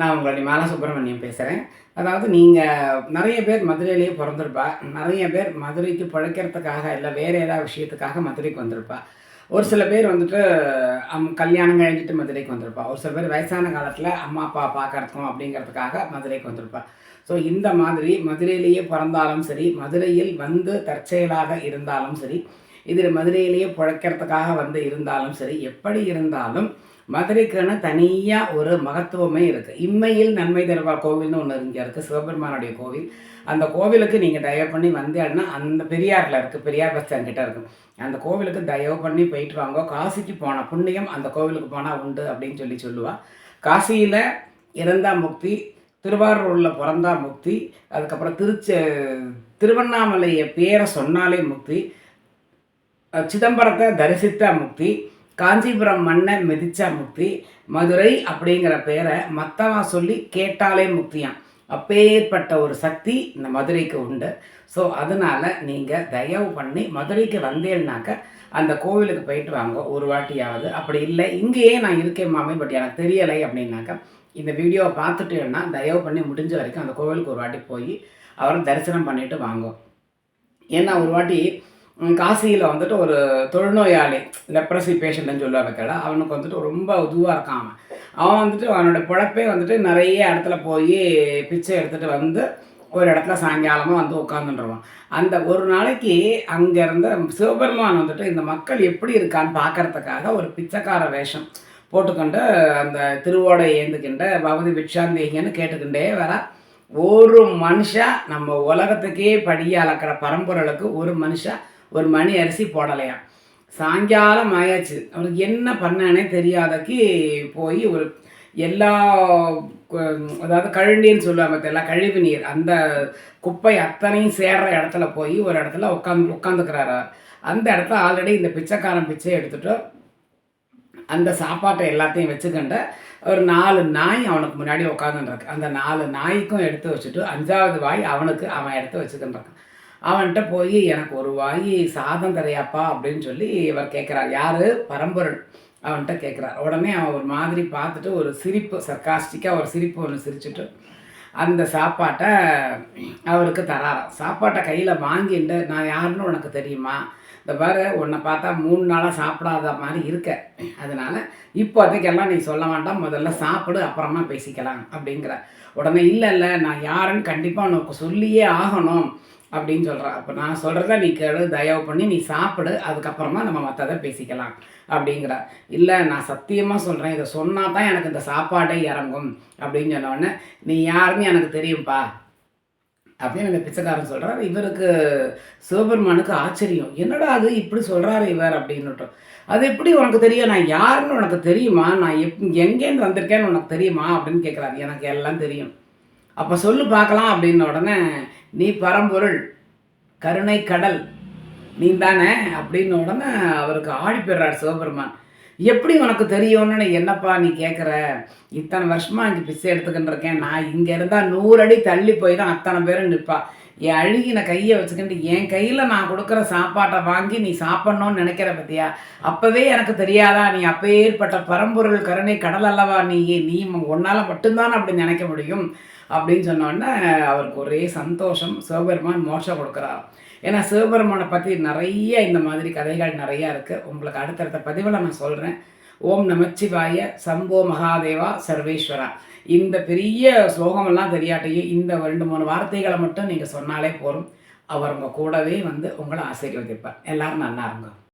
நான் உங்களுடைய மாலா சுப்பிரமணியம் பேசுகிறேன் அதாவது நீங்கள் நிறைய பேர் மதுரையிலேயே பிறந்திருப்பா. நிறைய பேர் மதுரைக்கு பிழைக்கிறதுக்காக இல்லை வேறு ஏதாவது விஷயத்துக்காக மதுரைக்கு வந்திருப்பா. ஒரு சில பேர் வந்துட்டு அம் கல்யாணம் கழிஞ்சிட்டு மதுரைக்கு வந்திருப்பா. ஒரு சில பேர் வயசான காலத்தில் அம்மா அப்பா பார்க்கறதுக்கும் அப்படிங்கிறதுக்காக மதுரைக்கு வந்திருப்பா. ஸோ இந்த மாதிரி மதுரையிலேயே பிறந்தாலும் சரி மதுரையில் வந்து தற்செயலாக இருந்தாலும் சரி இதில் மதுரையிலேயே பிழைக்கிறதுக்காக வந்து இருந்தாலும் சரி எப்படி இருந்தாலும் மதுரைக்குன்னு தனியாக ஒரு மகத்துவமே இருக்குது இம்மையில் நன்மை தருவா கோவில்னு ஒன்று இங்கே இருக்குது சிவபெருமானுடைய கோவில். அந்த கோவிலுக்கு நீங்கள் தயவு பண்ணி வந்தேன்னா அந்த பெரியாரில் இருக்குது பெரியார் பஸ் ஸ்டாண்ட் கிட்ட இருக்கும் அந்த கோவிலுக்கு தயவு பண்ணி போயிட்டு வாங்க. காசிக்கு போனால் புண்ணியம் அந்த கோவிலுக்கு போனால் உண்டு அப்படின்னு சொல்லி சொல்லுவாள் காசியில் இறந்தா முக்தி திருவாரூரில் பிறந்தா முக்தி அதுக்கப்புறம் திருச்ச திருவண்ணாமலையை பேரை சொன்னாலே முக்தி சிதம்பரத்தை தரிசித்தா முக்தி காஞ்சிபுரம் மன்னன் மிதிச்சா முக்தி மதுரை அப்படிங்கிற பேரை மற்றவன் சொல்லி கேட்டாலே முக்தியாம். அப்பேற்பட்ட ஒரு சக்தி இந்த மதுரைக்கு உண்டு. ஸோ அதனால் நீங்கள் தயவு பண்ணி மதுரைக்கு வந்தேன்னாக்க அந்த கோவிலுக்கு போயிட்டு வாங்க ஒரு வாட்டியாவது. அப்படி இல்லை இங்கேயே நான் இருக்கேன் மாமே பட் எனக்கு தெரியலை அப்படின்னாக்கா இந்த வீடியோவை பார்த்துட்டேன்னா தயவு பண்ணி முடிஞ்ச வரைக்கும் அந்த கோவிலுக்கு ஒரு வாட்டி போய் அவரை தரிசனம் பண்ணிட்டு வாங்க. ஏன்னா ஒரு வாட்டி காசியில் வந்துட்டு ஒரு தொழுநோயாளி லெப்ரசி பேஷண்ட்னு சொல்லுவாங்க கேடா அவனுக்கு வந்துட்டு ரொம்ப இதுவாக இருக்கான் அவன். அவன் வந்துட்டு அவனோட பிழப்பே வந்துட்டு நிறைய இடத்துல போய் பிச்சை எடுத்துகிட்டு வந்து ஒரு இடத்துல சாயங்காலமாக வந்து உட்காந்துருவான் அந்த ஒரு நாளைக்கு அங்கேருந்த சிவபெருமான் வந்துட்டு இந்த மக்கள் எப்படி இருக்கான்னு பார்க்கறதுக்காக ஒரு பிச்சைக்கார வேஷம் போட்டுக்கொண்டு அந்த திருவோடை ஏந்துக்கின்ற பகவதி பிக்ஷாந்தேகின்னு கேட்டுக்கிண்டே வர ஒரு மனுஷா நம்ம உலகத்துக்கே படியாக அளக்கிற பரம்பொருளுக்கு ஒரு மனுஷன் ஒரு மணி அரிசி போடலையாம். சாயங்காலம் ஆயாச்சு. அவருக்கு என்ன பண்ணானே தெரியாதக்கு போய் ஒரு எல்லா அதாவது கழுண்டின்னு சொல்லுவாங்க எல்லாம் கழிவு நீர் அந்த குப்பை அத்தனையும் சேர்ற இடத்துல போய் ஒரு இடத்துல உட்காந்து உட்காந்துக்கிறாரு அந்த இடத்துல ஆல்ரெடி இந்த பிச்சைக்காரன் பிச்சை எடுத்துட்டு அந்த சாப்பாட்டை எல்லாத்தையும் வச்சுக்கண்ட ஒரு நாலு நாய் அவனுக்கு முன்னாடி உட்காந்துருக்கு அந்த நாலு நாய்க்கும் எடுத்து வச்சுட்டு அஞ்சாவது வாய் அவனுக்கு அவன் எடுத்து வச்சுக்கின்றான். அவன்கிட்ட போய் எனக்கு ஒரு வாய் சாதம் தரையாப்பா அப்படின்னு சொல்லி இவர் கேட்குறார் யார்? பரம்பொருள். அவன்கிட்ட கேட்குறார் உடனே அவன் ஒரு மாதிரி பார்த்துட்டு ஒரு சிரிப்பு சர்க்காஸ்டிக்காக ஒரு சிரிப்பு ஒன்று சிரிச்சுட்டு அந்த சாப்பாட்டை அவருக்கு தராராம். சாப்பாட்டை கையில் வாங்கிட்டு நான் யாருன்னு உனக்கு தெரியுமா? இந்த பாரு உன்னை பார்த்தா மூணு நாளாக சாப்பிடாத மாதிரி இருக்க. அதனால் இப்போதைக்கெல்லாம் நீ சொல்ல வேண்டாம். முதல்ல சாப்பிடு அப்புறமா பேசிக்கலாம் அப்படிங்கிற உடனே இல்லை இல்லை நான் யாருன்னு கண்டிப்பாக உனக்கு சொல்லியே ஆகணும். அப்படின்னு சொல்கிறான் அப்போ நான் சொல்கிறத நீ கேளு தயவு பண்ணி நீ சாப்பிடு அதுக்கப்புறமா நம்ம மற்றதை பேசிக்கலாம் அப்படிங்கிற. இல்லை நான் சத்தியமாக சொல்கிறேன் இதை சொன்னால் தான் எனக்கு இந்த சாப்பாடே இறங்கும் அப்படின்னு சொன்னோடனே நீ யாருன்னு எனக்கு தெரியும்ப்பா அப்படின்னு அந்த பிச்சைக்காரன் சொல்கிறார் இவருக்கு சிவபெருமானுக்கு ஆச்சரியம். என்னடா அது இப்படி சொல்கிறாரு இவர்? அப்படின்னுட்டோம் அது எப்படி உனக்கு தெரியும்? நான் யாருன்னு உனக்கு தெரியுமா? நான் எப் எங்கேருந்து வந்திருக்கேன்னு உனக்கு தெரியுமா? அப்படின்னு கேட்குறாரு எனக்கு எல்லாம் தெரியும். அப்போ சொல்லு பார்க்கலாம் அப்படின்ன உடனே நீ பரம்பொருள் கருணை கடல் நீ தானே? அப்படின்ன உடனே அவருக்கு ஆடி போயிடுறார் சிவபெருமான். எப்படி உனக்கு தெரியும்னு என்னப்பா நீ கேட்குற இத்தனை வருஷமாக இங்கே பிச்சை எடுத்துக்கிட்டு இருக்கேன். நான் இங்கே இருந்தால் நூறு அடி தள்ளி போய் தான் அத்தனை பேரும் நிற்பா என் அழுகின கையை வச்சுக்கிட்டு என் கையில் நான் கொடுக்குற சாப்பாட்டை வாங்கி நீ சாப்பிட்ணுன்னு நினைக்கிற பத்தியா? அப்போவே எனக்கு தெரியாதா? நீ அப்பேற்பட்ட பரம்பொருள் கருணை கடல் அல்லவா நீ? நீ உன்னால் மட்டும்தான் அப்படி நினைக்க முடியும்? அப்படின்னு சொன்னோடனே அவருக்கு ஒரே சந்தோஷம். சிவபெருமான் மோட்சம் கொடுக்குறார். ஏன்னா சிவபெருமானை பற்றி நிறைய இந்த மாதிரி கதைகள் நிறையா இருக்குது உங்களுக்கு அடுத்தடுத்த பதிவில் நான் சொல்கிறேன் ஓம் நமச்சிவாய சம்போ மகாதேவா சர்வேஸ்வரா. இந்த பெரிய ஸ்லோகமெல்லாம் தெரியாட்டையும் இந்த ரெண்டு மூணு வார்த்தைகளை மட்டும் நீங்கள் சொன்னாலே போதும். அவர் உங்கள் கூடவே வந்து உங்களை ஆசீர்வதிப்பார். எல்லாரும் நல்லா இருங்க.